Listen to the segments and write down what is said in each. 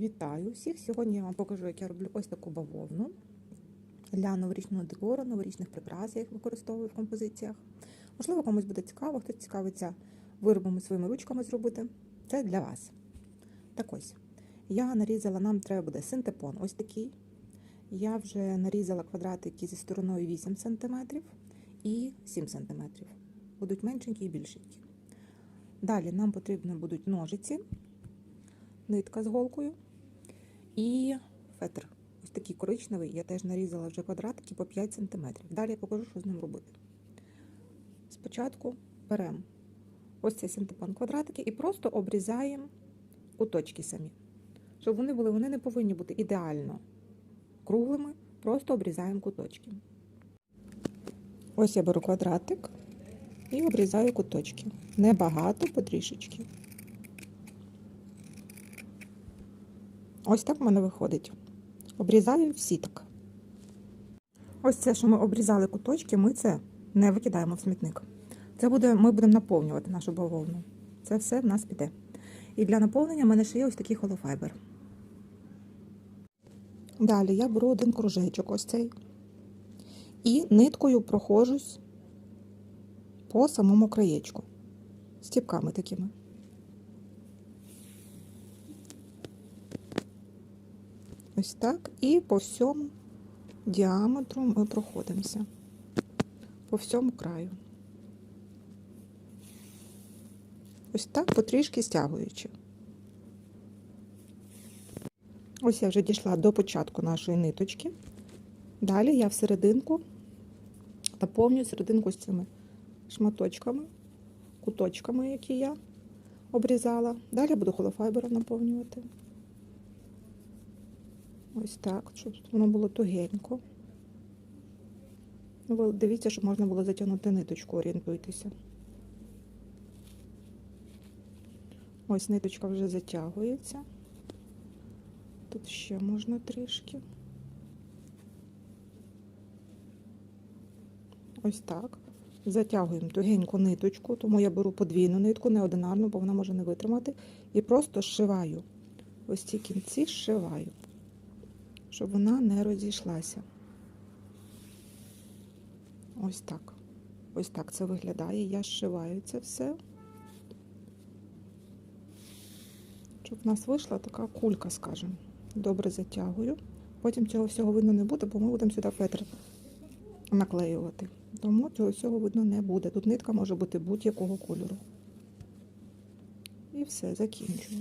Вітаю всіх! Сьогодні я вам покажу, як я роблю ось таку бавовну для новорічного декору, новорічних прикрас, я їх використовую в композиціях. Можливо, комусь буде цікаво, хтось цікавиться виробами своїми ручками зробити. Це для вас. Так ось, я нарізала, нам треба буде синтепон ось такий. Я вже нарізала квадратики зі стороною 8 см і 7 см. Будуть меншенькі і більшенькі. Далі нам потрібно будуть ножиці нитка з голкою і фетр. Ось такий коричневий. Я теж нарізала вже квадратики по 5 см. Далі я покажу, що з ним робити. Спочатку беремо ось цей синтепон квадратики і просто обрізаємо куточки самі. Щоб вони були, вони не повинні бути ідеально круглими, просто обрізаємо куточки. Ось я беру квадратик і обрізаю куточки. Небагато, потрішечки. Ось так в мене виходить. Обрізаю всі так. Ось це, що ми обрізали куточки, ми це не викидаємо в смітник. Це буде, ми будемо наповнювати нашу бавовну. Це все в нас піде. І для наповнення в мене ще є ось такий холофайбер. Далі я беру один кружечок ось цей. І ниткою прохожусь по самому краєчку. Стіпками такими. Ось так. І по всьому діаметру ми проходимося. По всьому краю. Ось так потрішки стягуючи. Ось я вже дійшла до початку нашої ниточки. Далі я всерединку наповнюю серединку з цими шматочками, куточками, які я обрізала. Далі буду холофайбером наповнювати. Ось так, щоб воно було тугенько. Ну, дивіться, щоб можна було затягнути ниточку, орієнтуйтеся. Ось ниточка вже затягується. Тут ще можна трішки. Ось так. Затягуємо тугеньку ниточку, тому я беру подвійну нитку, не одинарну, бо вона може не витримати. І просто зшиваю. Ось ці кінці зшиваю, щоб вона не розійшлася. Ось так. Ось так це виглядає. Я зшиваю це все. Щоб в нас вийшла така кулька, скажімо. Добре затягую. Потім цього всього видно не буде, бо ми будемо сюди фетр наклеювати. Тому цього всього видно не буде. Тут нитка може бути будь-якого кольору. І все, закінчую.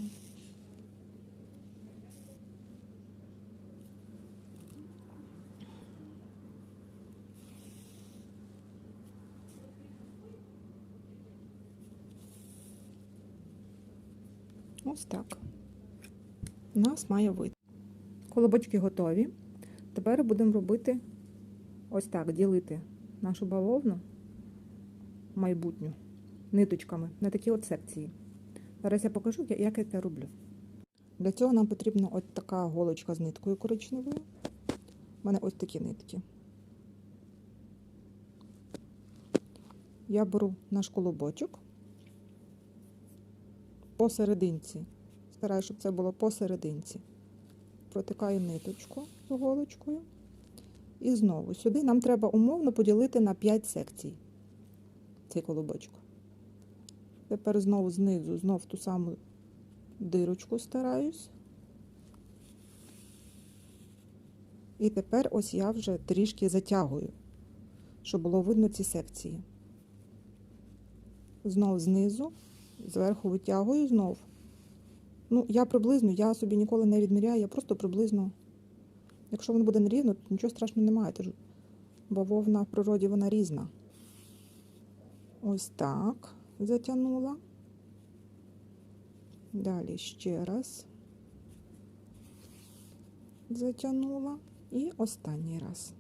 Ось так. У нас має вийти. Колобочки готові. Тепер будемо робити ось так, ділити нашу бавовну майбутню ниточками на такі от секції. Зараз я покажу, як я це роблю. Для цього нам потрібна ось така голочка з ниткою коричневою. У мене ось такі нитки. Я беру наш колобочок посерединці. Стараюся, щоб це було посерединці. Протикаю ниточку голочкою. І знову сюди нам треба умовно поділити на 5 секцій цей колобочок. Тепер знову знизу, знов ту саму дирочку стараюсь. І тепер ось я вже трішки затягую, щоб було видно ці секції. Знов знизу, зверху витягую знов. Ну, я приблизно, я собі ніколи не відміряю, я просто приблизно. Якщо воно буде нерівно, то нічого страшного немає. Тож бавовна в природі вона різна. Ось так затягнула. Далі ще раз затягнула. І останній раз.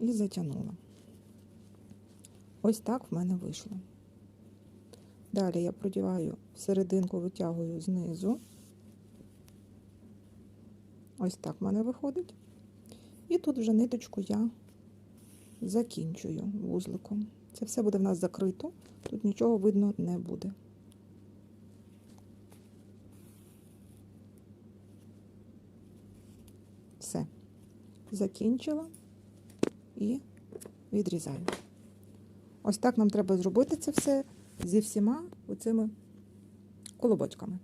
І затягнула. Ось так в мене вийшло. Далі я продіваю серединку, витягую знизу. Ось так в мене виходить. І тут вже ниточку я закінчую вузликом. Це все буде в нас закрито, Тут нічого видно не буде. Все. Закінчила і відрізаю. Ось так нам треба зробити це все зі всіма оцими колобочками.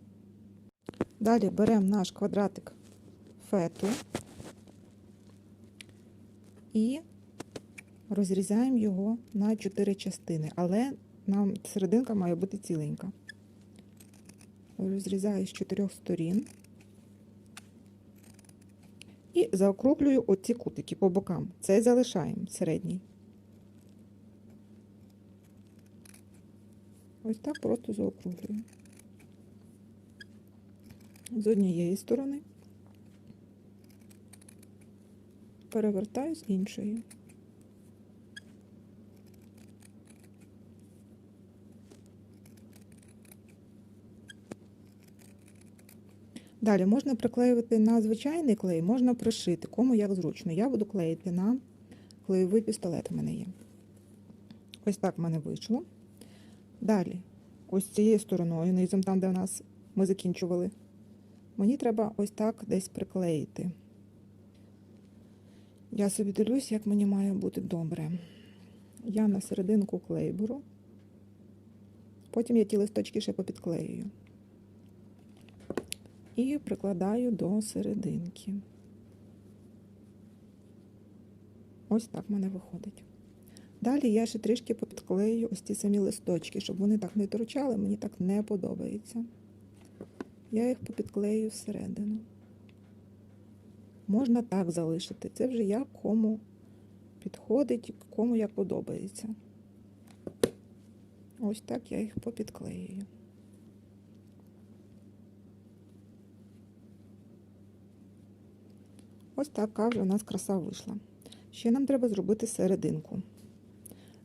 Далі беремо наш квадратик фету і розрізаємо його на 4 частини, але нам серединка має бути ціленька. Розрізаю з чотирьох сторін і заокруглюю оці кутики по бокам. Це залишаємо середній. Ось так просто заокруглюю. З однієї сторони перевертаю з іншої. Далі можна приклеювати на звичайний клей, можна пришити, кому як зручно. Я буду клеїти на клеєвий пістолет у мене є. Ось так в мене вийшло. Далі, ось цією стороною, низом там, де у нас ми закінчували, мені треба ось так десь приклеїти. Я собі дивлюсь, як мені має бути добре. Я на серединку клей беру, потім я ті листочки ще попідклеюю і прикладаю до серединки. Ось так в мене виходить. Далі я ще трішки попідклею ось ті самі листочки, щоб вони так не торчали, мені так не подобається. Я їх попідклею всередину. Можна так залишити. Це вже як кому підходить, кому як подобається. Ось так я їх попідклеюю. Ось така вже у нас краса вийшла. Ще нам треба зробити серединку.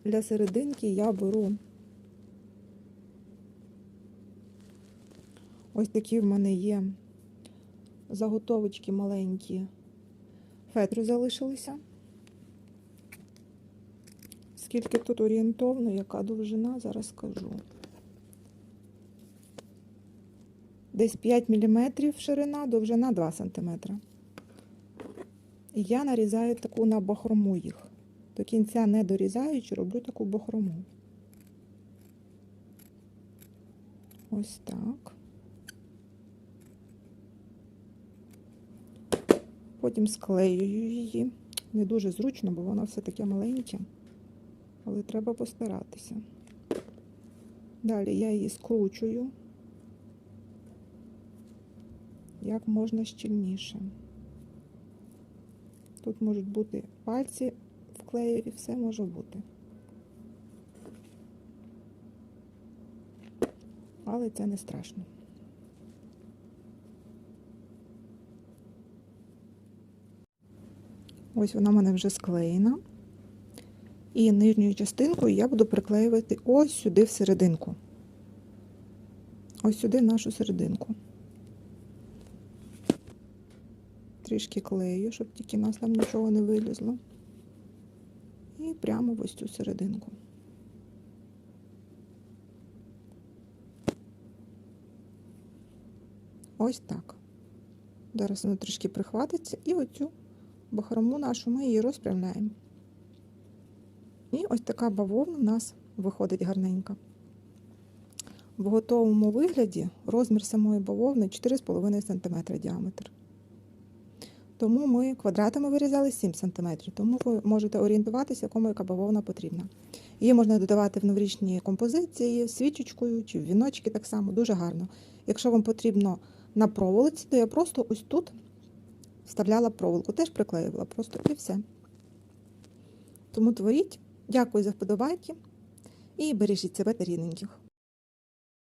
Для серединки я беру ось такі в мене є заготовочки маленькі, фетру залишилися. Скільки тут орієнтовно, яка довжина, зараз скажу. Десь 5 мм ширина, довжина 2 см. І я нарізаю таку на бахрому їх. До кінця не дорізаючи, роблю таку бахрому. Ось так. Потім склеюю її. Не дуже зручно, бо вона все таке маленьке, але треба постаратися. Далі я її скручую як можна щільніше. Тут можуть бути пальці в клеєві, все може бути. Але це не страшно. Ось вона в мене вже склеєна. І нижньою частинкою я буду приклеювати ось сюди в серединку. Ось сюди нашу серединку. Трішки клею, щоб тільки нас там нічого не вилізло. Прямо в ось цю серединку. Ось так. Зараз воно трішки прихватиться і оцю бахрому нашу ми її розправляємо. І ось така бавовна у нас виходить гарненька. В готовому вигляді розмір самої бавовни 4,5 см діаметр. Тому ми квадратами вирізали 7 см, тому ви можете орієнтуватися, якому яка бавовна потрібна. Її можна додавати в новорічні композиції, свічечкою чи в віночки так само, дуже гарно. Якщо вам потрібно на проволоці, то я просто ось тут вставляла проволоку, теж приклеювала просто і все. Тому творіть. Дякую за вподобайки і бережіть себе та рідненьких.